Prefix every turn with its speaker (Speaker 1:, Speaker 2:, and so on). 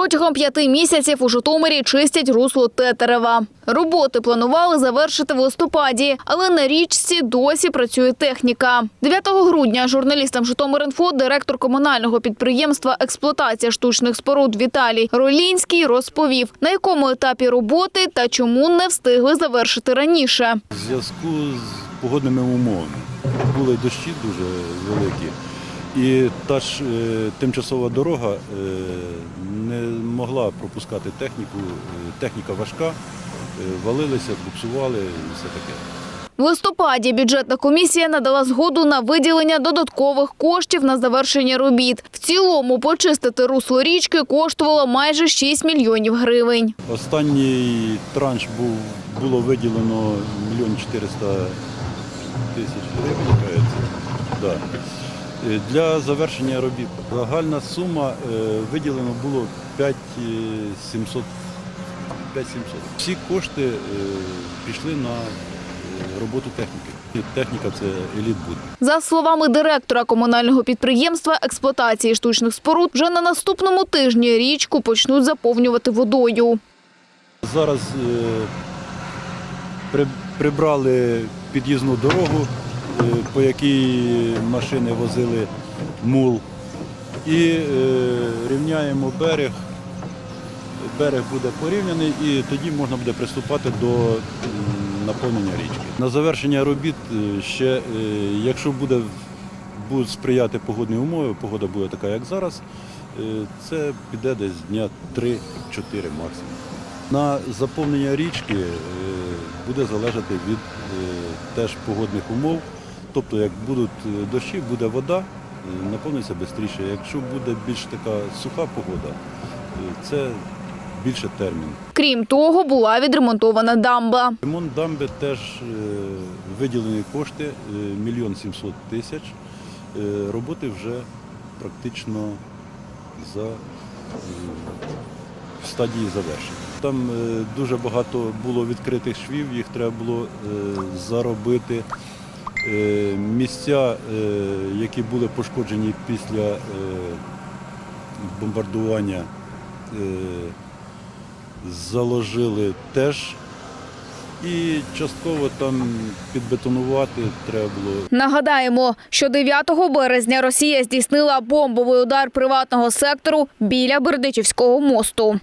Speaker 1: Протягом п'яти місяців у Житомирі чистять русло Тетерева. Роботи планували завершити в листопаді, але на річці досі працює техніка. 9 грудня журналістам Житомир.Інфо директор комунального підприємства експлуатація штучних споруд Віталій Ролінський розповів, на якому етапі роботи та чому не встигли завершити раніше.
Speaker 2: В зв'язку з погодними умовами були дощі дуже великі, і та ж е, тимчасова дорога е, не могла пропускати техніку. Е, Техніка важка, е, валилися, буксували і все таке.
Speaker 1: В листопаді бюджетна комісія надала згоду на виділення додаткових коштів на завершення робіт. В цілому почистити русло річки коштувало майже 6 мільйонів гривень.
Speaker 2: Останній транш був, було виділено мільйон 400 тисяч гривень. Да. Е, Для завершення робіт загальна сума е, виділено було 5700. 5700. Всі кошти е, пішли на роботу техніки. Техніка це елітбуд.
Speaker 1: За словами директора комунального підприємства експлуатації штучних споруд, вже на наступному тижні річку почнуть заповнювати водою.
Speaker 2: Зараз прибрали під'їзну дорогу, по якій машини возили мул, і е, рівняємо берег. Берег буде порівняний і тоді можна буде приступати до наповнення річки. На завершення робіт е, ще, е, якщо буде, будуть сприяти погодні умови, погода буде така, як зараз, е, це піде десь дня 3-4 максимум. На заповнення річки е, буде залежати від е, теж погодних умов. Тобто, як будуть е, дощі, буде вода, е, наповниться швидше. Якщо буде більш така суха погода, е, це більше термін.
Speaker 1: Крім того, була відремонтована дамба.
Speaker 2: Ремонт дамби теж виділені кошти мільйон сімсот тисяч. Роботи вже практично за в стадії завершення. Там дуже багато було відкритих швів, їх треба було заробити. Е, Місця, е, які були пошкоджені після е, бомбардування, заложили теж. І частково там підбетонувати треба було
Speaker 1: Нагадаємо, що 9 березня Росія здійснила бомбовий удар приватного сектору біля Бердичівського мосту.